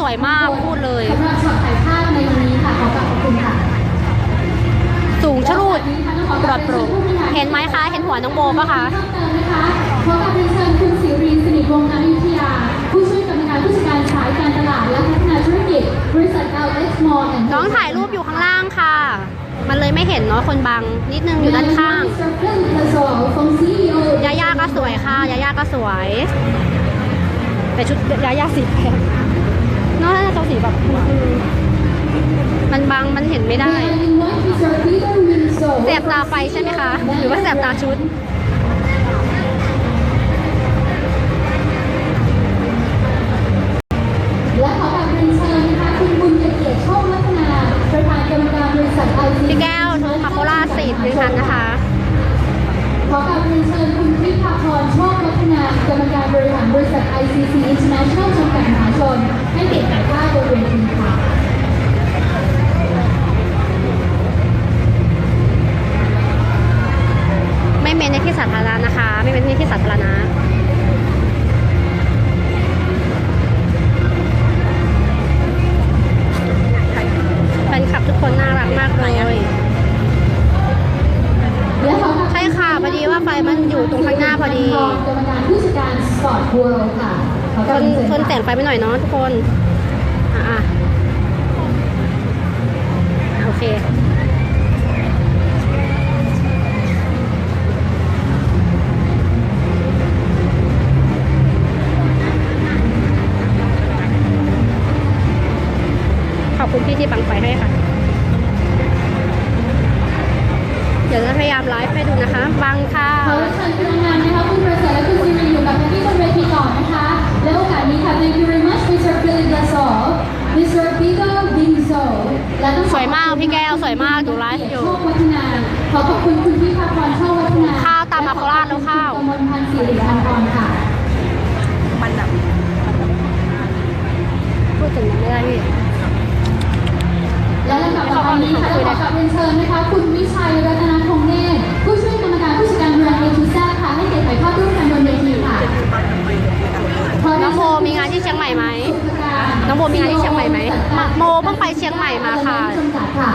สวยมากพูดเลยสำหรับช็อตถ่ายภาพในวันนี้ค่ะขอกราบขอบคุณค่ะ สูงชรูดปลอดโปร่งเห็นไหมคะ เห็นหัวน้องโบปะคะเพิ่มเติมนะคะขอกราบเรียนเชิญคุณสิรินสนิทวงศ์นายุทธยา ผู้ช่วยกรรมการผู้จัดการขายการตลาดและพัฒนาธุรกิจบริษัท LX Mall and น้องถ่ายรูปอยู่ข้างล่างค่ะ มันเลยไม่เห็นเนาะคนบังนิดนึงอยู่ด้านข้างยาย่าก็สวยค่ะยาย่าก็สวย แต่ชุดยาย่าสีแดง เนอะน่าจะสีแบบอืมมันบังมันเห็นไม่ได้แสบตาไฟใช่ไหมคะ หรือว่าแสบตาชุด การสปอร์ตเวิลด์ค่ะขอกทราบนเรียนเชิญทนแสงไฟไปหน่อยเนาะทุกคน อะอะโอเค ขอบคุณพี่ที่บังไฟให้ค่ะ เดี๋ยวจะพยายามไลฟ์ให้ดูนะคะ บังค่ะ ขอเชิญพนักงานนะคะคุณประเสริฐและคุณซีรีอยู่ กับพี่บนเวทีก่อนนะคะ และโอกาสนี้ค่ะ thank you very much Mr. Philip Gasol Mr. Bigo Bingzo และต้องขอสวยมากพี่แก้วสวยมากดูไลฟ์อยู่โชควัฒนาขอขอบคุณคุณพี่ภาพรโชควัฒนาข้าวตามมาโคราชแล้วข้าวกมลพันธ์สิริพันธ์พรค่ะมันแบบพูดถึงยังไม่ได้พี่และลำดับต่อไปนี้ค่ะจะขอกราบเรียนเชิญนะคะ คุณวิชัยรัตนคงเนตรผู้ช่วยกรรมการผู้จัดการแบรนด์เอทูซ่าค่ะ ให้เกียรติถ่ายภาพร่วมกันบนเวทีค่ะขเรี น้ยองโมมีงานที่เชียงใหม่ไหมสุภการน้องโมมีงานที่เชียงใหม่ไหมมาโมเพิ่งไปเชียงใหม่มาค่ะจำกัดค่ะ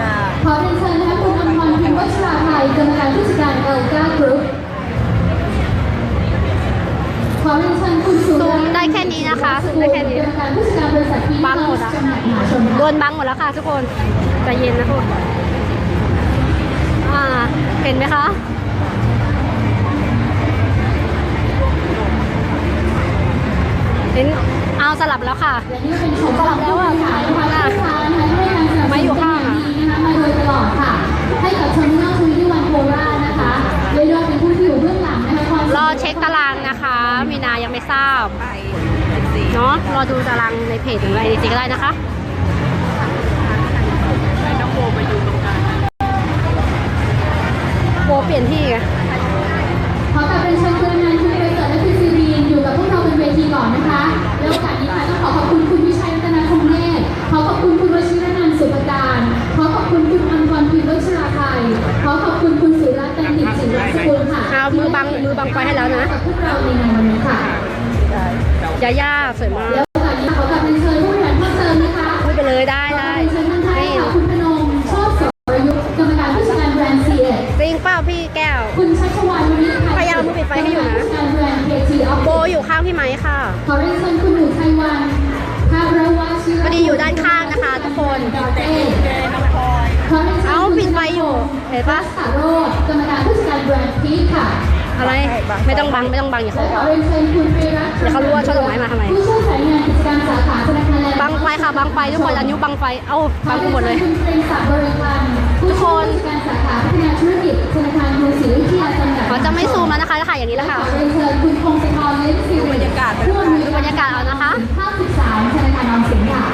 มาขอเรียนเชิญนะคะคุณอมรพิมพ์วัชราภัยกรรมการผู้จัดการเอลกากรุ๊ปขอเรียนเชิญคุณสุซูมได้แค่นี้นะคะซูมได้แค่นี้กรรมการผู้จัดการบริษัทพีบังหมดอะจำหน่ายมหาชนโดค่ะนบังหมดแล้วค่ะทุกคนใจเย็นนะทุกคนอ่าเห็นไหมคะ เอาสลับแล้วค่ะและนี่ก็เป็นโฉมสลับแล้วอะค่ะนะคะลูกค้านะคะที่ให้การสนับสนุนไม่อยู่ข้างเป็นอะอย่างดีนะคะมาโดยตลอดค่ะ ให้กับชมเนอร์ทวีที่วันโคราชนะคะเรียกได้ว่าเป็นผู้ที่อยู่เบื้องหลังนะคะความรอเช็คตารางนะคะ มีนายังไม่ทราบไปเป็นสีเนาะรอดูตารางในเพจหรืออะไรจริงๆก็ได้นะคะให้น้องโบมาอยู่ตรงกลางโบเปลี่ยนที่ไงขอกราบเป็นเชิญคุณอนันต์คุณประเสริฐและคุณ บังมือบังไฟให้แล้วนะกับพวกเราในงานวันนี้ค่ะยาย่าสวยมากแล้วโอกาสนี้ขอกราบเป็นเชิญผู้บริหารเพิ่มเติมนะคะพูดไปเลยได้ได้ขอเชิญท่านท่านค่ะคุณพนมโชคสรยุทธกรรมการผู้จัดการแบรนด์ซีเอจริงเปล่าพี่แก้วคุณชัชวานวณิชไทพยายามปิดไฟให้อยู่นะผู้จัดการแบรนด์เคทีออฟโบอยู่ข้างพี่ไม้ค่ะขอเรียนเชิญคุณหนูไทยวันภาพรวัชชื่อพอดีอยู่ด้านข้างนะคะทุกคนดาวเต้ขอเรียนเชิญเอ้าคุณปิดไฟอยู่เห็นปะสาโรจน์กรรมการผู้จัดการแบรนด์พีคค่ะ อะไรไม่ต้องบังไม่ต้องบังอย่าและเขาขอเรียนเชิญคุณปรีรัตน์เดี๋ยวเขารู้ว่าช่อดอกไม้มาทำไมผู้ช่วยสายงานกิจการสาขาธนาคารแลนด์บังไฟค่ะบังไฟทุกคนอันนิ้วบังไฟเอ้าบังกูหมดเลยคุณเกรงศักดิ์บริพันธ์ผู้ช่วยผู้จัดการสาขาพัฒนาธุรกิจธนาคารกรุงศรีอยุธยาจำกัดเขาจะไม่ซูมแล้วนะคะจะถ่ายอย่างนี้แหละค่ะขอเรียนเชิญคุณพงศธรเลี้ยงสิริบรรยากาศผู้อำนวยดูบรรยากาศเอานะคะ53ธนาคารออมสินค่ะ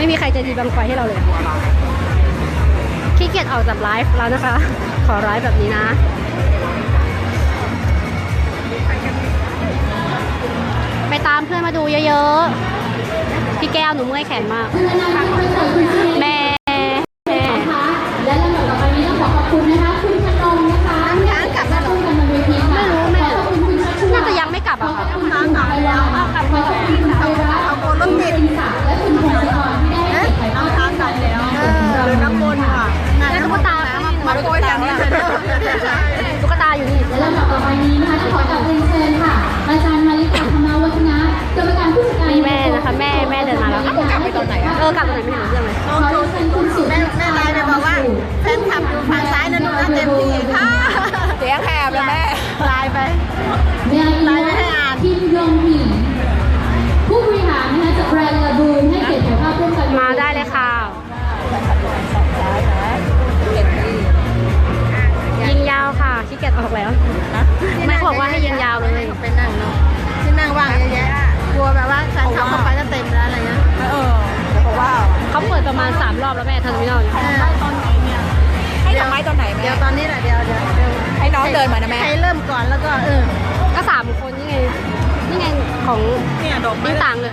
ไม่มีใครใจะดีบังไฟให้เราเลยขี้เกียจออกจากไลฟ์แล้วนะคะ ขอไลฟ์แบบนี้นะไปตามเพื่อนมาดูเยอะๆ พี่แก้วหนูเมื่อยแขนมาก แม่ ตุ๊กตาอยู่นี่และลำดับต่อไปนี้นะคะต้องขอกราบเรียนเชิญค่ะ อาจารย์มาริกาธรรมวัฒนะกรรมการผู้จัดการนี่แม่นะคะแม่แม่เดินมาแล้วกลับไปตอนไหนเออกลับตอนไหนไม่เห็นเรื่องเลยขอเรียนเชิญคุณสุแม่แม่ไลน์ไปบอกว่าแฟนคลับอยู่ฝั่งซ้ายนะหนูนะเต็มที่ค่ะเสียงแหบเลยแม่ไลน์ไปเมียไลน์ให้อ่านทีมยงหมิงผู้บริหารนะคะจากแบรนด์ลาบูนให้เกียรติถ่ายภาพร่วมกันมาได้เลยค่ะ เกียจออกแล้วไม่เขาบอกว่าให้ยิงยาวเลยไปนั่งเนาะที่นั่งว่างเยอะแยะกลัวแบบว่าแฟนคลับเข้าไปจะเต็มแล้วอะไรเงี้ยเออเพราะว่าเขาเปิดประมาณ 3 รอบแล้วแม่เทอร์มินอลเนี่ยตอนไหนเนี่ยให้ดอกไม้ตอนไหนเดี๋ยวตอนนี้แหละเดี๋ยวเดี๋ยวเดี๋ยวให้น้องเดินมานะแม่ใครเริ่มก่อนแล้วก็เออก็สามคนนี่ไง นี่ไงของเนี่ยดอกไม้ติ้งต่างเลย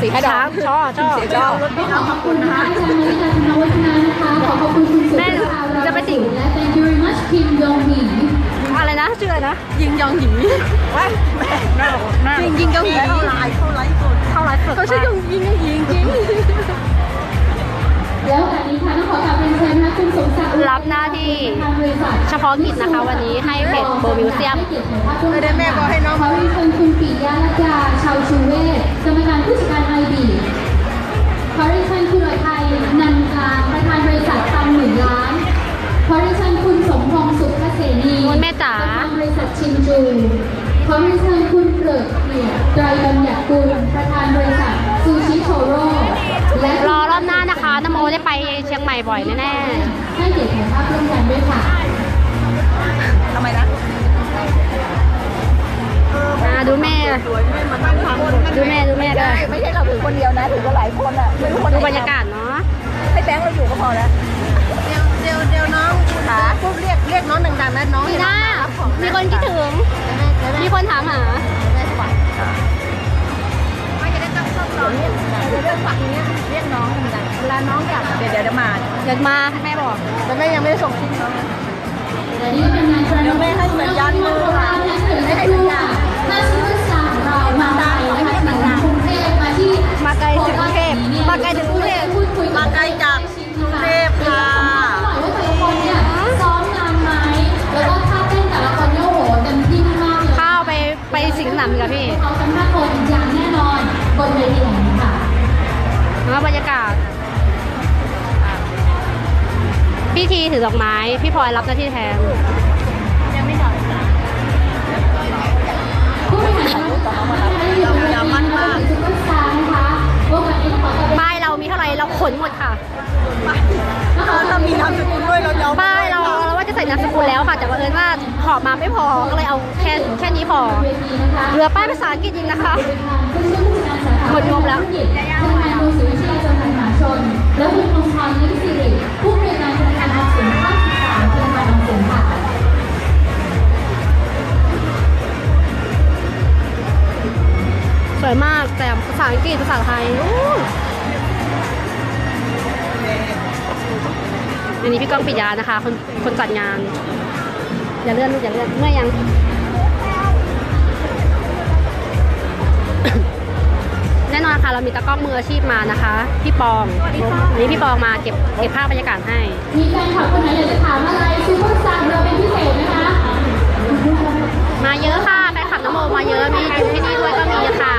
สีให้ดอกช้างช่อช่อสีชอบรถพี่น้องขอบคุณนะคะอาจารย์มาริกาธรรมวัฒนะนะคะขอขอบคุณคุณสุแม่ภาราจะไปติ่งและ thank you very much ทีมยงหมิงอะไรนะชื่ออะไรนะ ยิงยองหยีว้ายแม่แม่บอกแม่ยิงยิงยองหยีเข้าไลน์เข้าไลน์สดเข้าไลฟ์สดเขาชื่อยองยิงยองหยีจริง แล้วโอกาสนี้ค่ะต้องขอกราบเรียนเชิญนะคะคุณสมศักดิ์รับหน้าที่ทางบริษัทเฉพาะกิจนะคะวันนี้ให้เพจโบมิวเซียมเดี๋ยวแม่บอกให้น้องขอเรียนเชิญคุณปิยะรัตยาชาวชูเวศกรรมการผู้จัดการไอบีขอเรียนเชิญคุณอไทยนันการประธานบริษัทตังหมื่นล้านขอเรียนเชิญคุณสมพงษ์สุขเกษนีโอ้ยแม่จ๋าประธานบริษัทชินจูขอเรียนเชิญคุณเกริกเกียรติไตรบัญญัติกุลประธานบริษัทซูชิโทโร่และรอรอบหน้านะคะนโมได้ไป เชียงใหม่บ่อยแน่ให้เกียรติถ่ายภาพร่วมกันด้วยค่ะทำไมนะๆอ่าดูแม่สวยแม่มาตั้งทางหมดดูแม่ ดูแม่ด้วยไม่ใช่เราถือคนเดียวนะถือกันหลายคนอะไม่รู้คนดูบรรยากาศเนาะให้แบงค์เราอยู่ก็พอแล้วเดี๋ยวเดี๋ยวเดี๋ยวน้องขาปุ๊บเรียกเรียกน้องดังๆนะน้องมีหน้ามีคนคิดถึง มีคนถามหา เข้าเรียกเดี๋ยวเรื่องฝักนี้เรียกน้องดังๆเวลาน้องกลับเดี๋ยวเดี๋ยวจะมาเดี๋ยวมาแม่บอกแต่แม่ยังไม่ได้ส่งชิ้นน้องและนี่ก็เป็นงานประเดี๋ยวแม่ให้สัญญาณมือค่ะไม่ให้สัญญาณถ้าซูเปอร์สตาร์ของเรามาไกลถึงกรุงเทพมาที่มาไกลถึงกรุงเทพมาไกลถึงกเทพพูดคุยมาไกลจากกรุงเทพค่ะหน่อยว่าแต่ละคนเนี่ยซ้อมนานไหมแล้วก็ท่าเต้นแต่ละคนเนี่ยโอ้โหเต็มากข้าวไปไปสิงห์สนามกับพี่ บนเวทีแห่งนี้ค่ะแล้วบรรยากาศพี่ทีถือดอกไม้ พี่พลอยรับหน้าที่แทนผู้บริหารนะคะอยู่ในเวทีนะคะถือซุปเปอร์สตาร์นะคะโอกาสนี้ต้องขอขอบคุณป้ายเรามีเท่าไหร่เราขนหมดค่ะถ้ามีนามสกุลด้วยเราจะป้ายเราเราว่าจะ ใส่นามสกุลแล้วค่ะ แต่ว่าเอิญว่าหอบมาไม่พอก็เลยเอาแค่แค่นี้พอเหลือป้ายภาษาอังกฤษอีกนะคะหมดงบแล้วธนาคารกรุงศรีอยุธยาจำกัดมาชนและคุณพงษ์พรนิสิริผู้บริการธนาคารออมสินภาค13ธนาคารออมสินค่ะสวยมากแต่ภาษาอังกฤษภาษาไทย อู้อันนี้พี่ก้องปิยานะคะ คนคนจัดงาน อย่าเลื่อนลูกอย่าเลื่อนเมื่อยยังในน่นอนค่ะเรามีตากล้องมืออาชีพมานะคะ พี่ปองวันนี้พี่ปองมาเก็บเก็บภาพบรรยากาศให้ มีแฟนคลับคนไหนอยากจะถามอะไรซูเปอร์สตาร์ของเราเป็นพิเศษไหมคะ มาเยอะค่ะแฟนคลับน้ำโมมาเยอะมีอยู่ที่นี่ด้วยก็มีค่ะ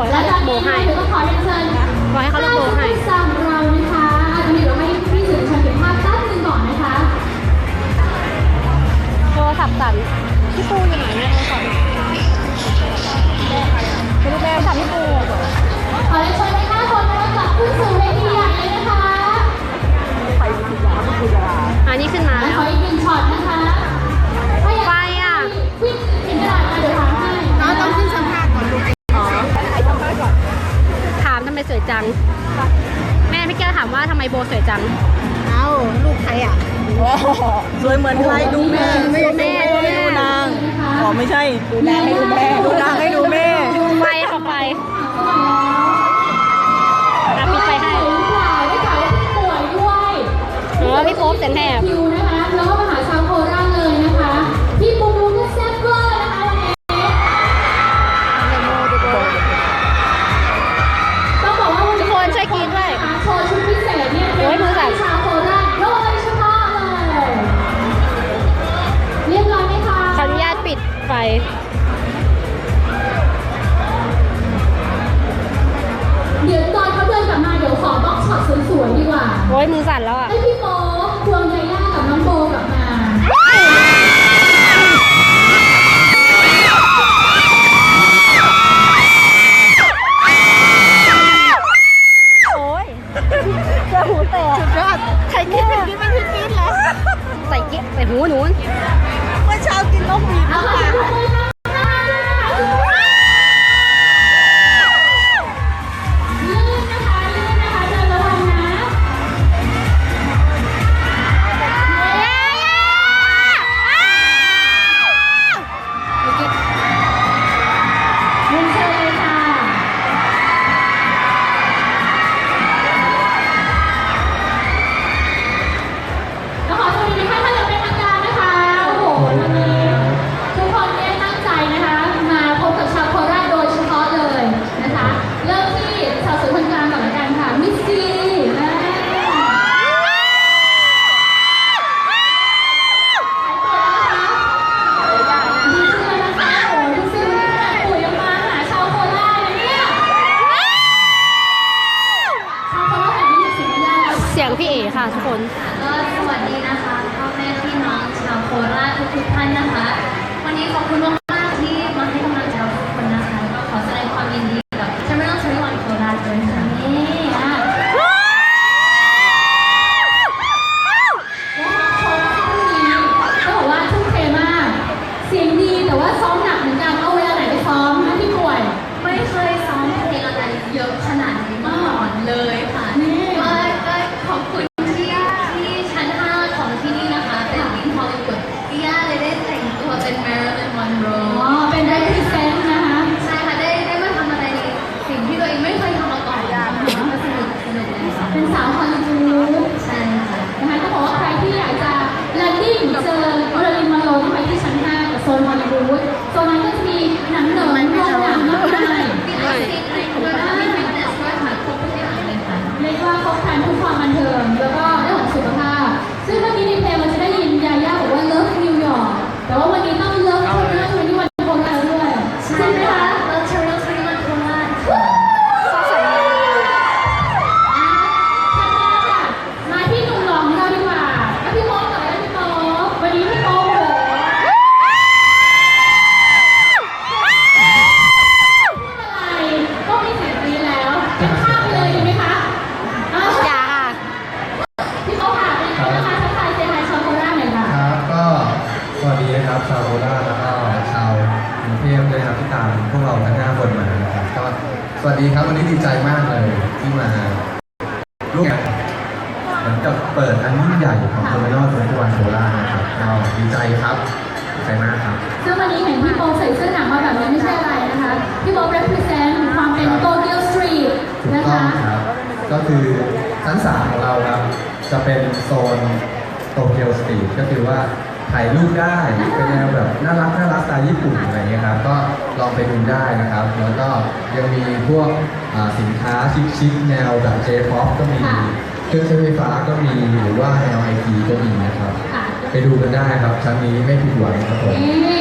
บอกและให้ตอนโบนี้ให้เดี๋ยวก็ขอเรียนเชิญบอกให้เขาลงโบให้ซูเปอร์สตาร์ของเรานะคะอาจจะมีเราให้พี่สื่อมวลชนเก็บภาพแป๊บนึงก่อนนะคะโทรศัพท์สั่นพี่ปูอยู่ไหนเนี่ยโทรศัพท์ไม่รู้แม่ถามพี่ปูขอเรียนเชิญทั้งห้าคนนะคะกลับขึ้นสู่เวทีใหญ่เลยนะคะอันนี้ขึ้นมาและแล้วขออีกหนึ่งช็อตนะคะ โบสวยจัง เอ้าลูกใครอะ สวยเหมือนใครดูแม่ไม่แม่ไม่ดูนางนะคะอ๋อไม่ใช่ดูนางให้ดูแม่ดูนางให้ดูแม่ไปเข้าไปอะปิดไฟให้หรือเปล่าได้ข่าวว่าป่วยด้วยเออพี่โป๊ปเสียงแหบคิวนะคะแล้วก็มาหา ปิดไฟเดี๋ยวตอนเขาเดินกลับมาเดี๋ยวขอบล็อกช็อตสวยๆดีกว่าโอ้ยมือสั่นแล้วอะให้พี่โป๊ปควงยาย่ากับน้องโบกลับมาโอ้ยเจอหูแตกสุดยอดใครคิดเป็นคิดเป็นคิดแล้วใส่เกี้ยใส่หูหนู 哈！ โซนฮอลลีวูดโซนนั้นก็จะมีหนังเหนิงโรงหนังมากมายมีไอซีในด้วยค่ สวัสดีนะครับชาวโคราชแล้วก็ชาวกรุงเทพด้วยนะครับที่ตามพวกเราทั้งห้าคนมานะครับก็สวัสดีครับวันนี้ดีใจมากเลยที่มาร่วมงานเหมือนกับเปิดอันยิ่งใหญ่ของเทอร์มินอลเซ็นทรัลโคราชนะครับก็ดีใจครับดีใจมากครับ ซึ่งวันนี้เห็นพี่โป๊ปใส่เสื้อหนังมาแบบนี้ไม่ใช่อะไรนะคะ พี่โป๊ป represent ความเป็นโตเกียวสตรีทถูกนะต้องคะ ครับ ก็คือชั้นสามของเราครับ จะเป็นโซนโตเกียวสตรีทก็คือว่า ถ่ายรูปได้เป็นแนวแบบน่ารักน่ารักสไตล์ญี่ปุ่นอะไรเงี้ยครับก็ลองไปดูได้นะครับ แล้วก็ยังมีพวกอ่าสินค้าชิคๆแนวแบบ J-POP ก็มีเครื่องใช้ไฟฟ้าก็มีหรือว่าแนวไอทีก็มีนะครับ ค่ะ ไปดูกันได้ครับครั้งนี้ไม่ผิดหวังครับผมนี่พี่ป๊อป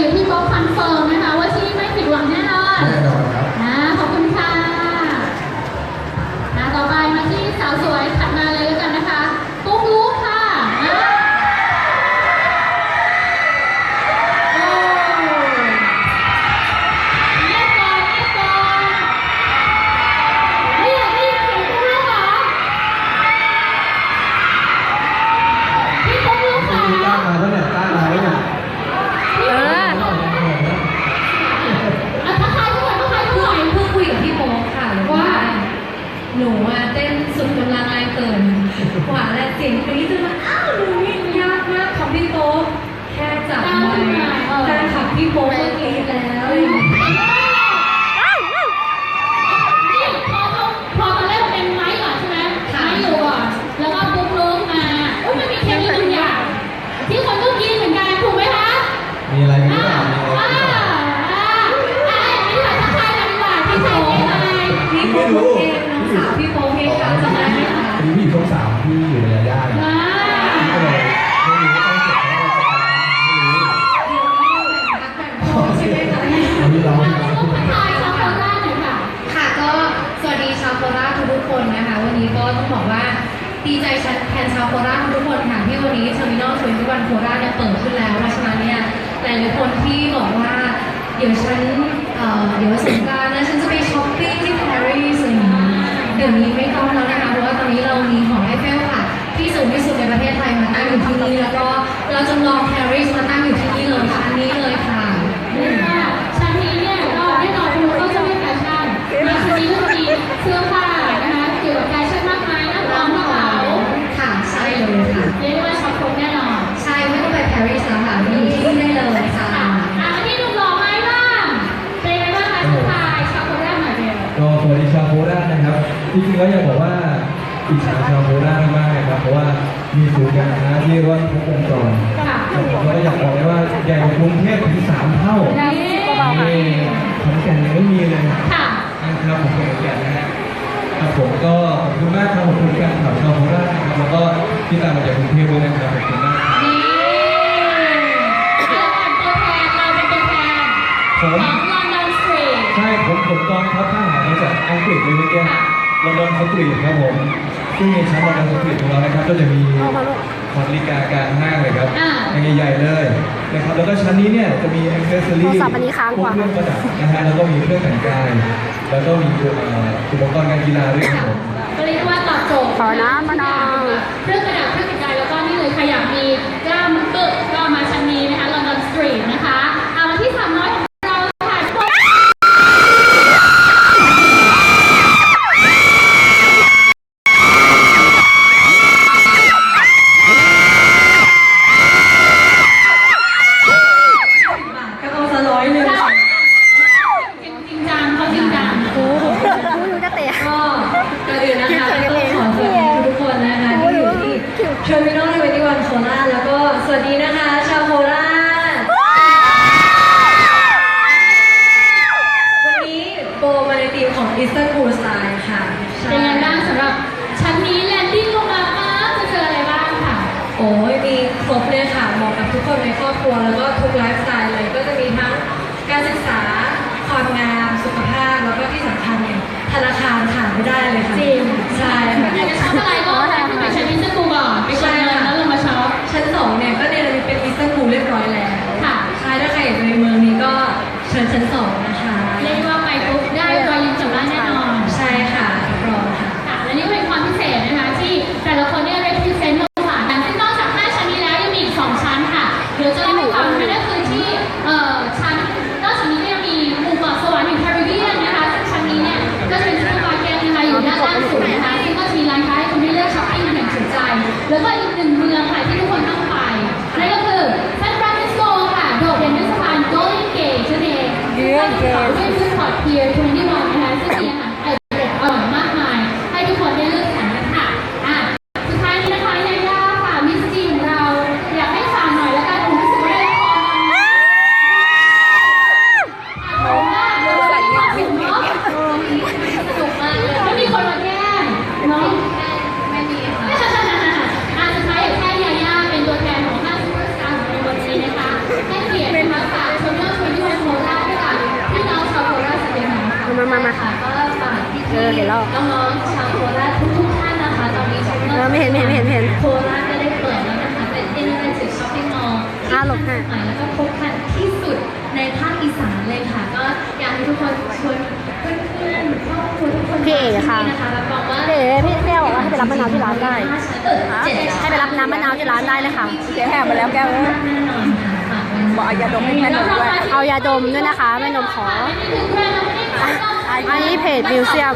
เดี๋ยวฉันเอ่อเดี๋ยวสงกรานต์นะฉันจะไปช้อปปิ้งที่ปารีสอะไรอย่างนี้เดี๋ยวนี้ไม่ต้องแล้วนะคะเพราะว่าตอนนี้เรามีหอไอเฟลค่ะที่สูงที่สุดในประเทศไทยมาตั้งอยู่ที่นี่แล้วก็เราจำลองปารีสมาตั้งอยู่ที่ จริงๆแล้วอยากบอกว่าอิจฉาชาวโคราชมากๆนะครับเพราะว่ามีศูนย์การค้าที่เรียกว่าครบวงจรค่ะแล้วผมก็อยากบอกเลยว่าใหญ่กว่ากรุงเทพถึงสามเท่าได้นี่ขอนแก่นยังไม่มีเลยค่ะนะครับผมเป็นขอนแก่นนะฮะครับผมก็ขอบคุณมากครับขอบคุณแฟนคลับชาวโคราชนะครับแล้วก็ที่ตามมาจากกรุงเทพด้วยนะครับขอบคุณมากครับนี่เราเป็นตัวแทนเราเป็นตัวแทนผมของ London Street ใช่ผมผมกองทัพทหารมาจากอังกฤษเลยเมื่อกี้ ลอนดอนสตรีทครับผมซึ่งในชั้นลอนดอนสตรีทของเรานะครับก็จะมีของนาฬิกากลางห้างเลยครับอ่าอย่างใหญ่ๆเลยนะครับแล้วก็ชั้นนี้เนี่ยจะมีอ็อกเซสซอรี่โทรศัพท์อันนี้ค้างพกวกว่า เครื่องประดับนะฮะแล้วก็มีเครื่องแต่งกาย แล้วก็มีเอ่ออุปกรณ์การกีฬาด้วยครับผม ก็เรียกว่าตอบโจทย์ขอน้ำมะนาว เครื่องประดับเครื่องแต่งกายแล้วก็นี่เลยใครอยากมีกล้ามตึกก็มาชั้นนี้นะคะ London Street ไลฟ์สไตล์เลยก็จะมีทั้งการศึกษาความงามสุขภาพแล้วก็ที่สำคัญเนี่ยธนาคารขาดไม่ได้เลยค่ะจริง ใช่อยากจะช็อปค่ะอะไรก็ไปขึ้นไปชั้นมิสเตอร์กูก่อนไปกดเงินแล้วลงมาช็อป ชั้นสองเนี่ยก็เนรมิตเป็นอิสตันบูลเรียบร้อยแล้วค่ะ ใช่ถ้าใครอยู่ในเมืองนี้ก็เชิญชั้นสองนะคะ เรียกว่า address. รับมะนาวที่ร้านได้ ให้ไปรับน้ำมะนาวที่ร้านได้เลยค่ะ เสียแหบไปแล้วแก้วบอกเอายาดมให้แม่นมด้วยเอายาดมด้วยนะคะแม่นมขอ อันนี้เพจมิวเซียม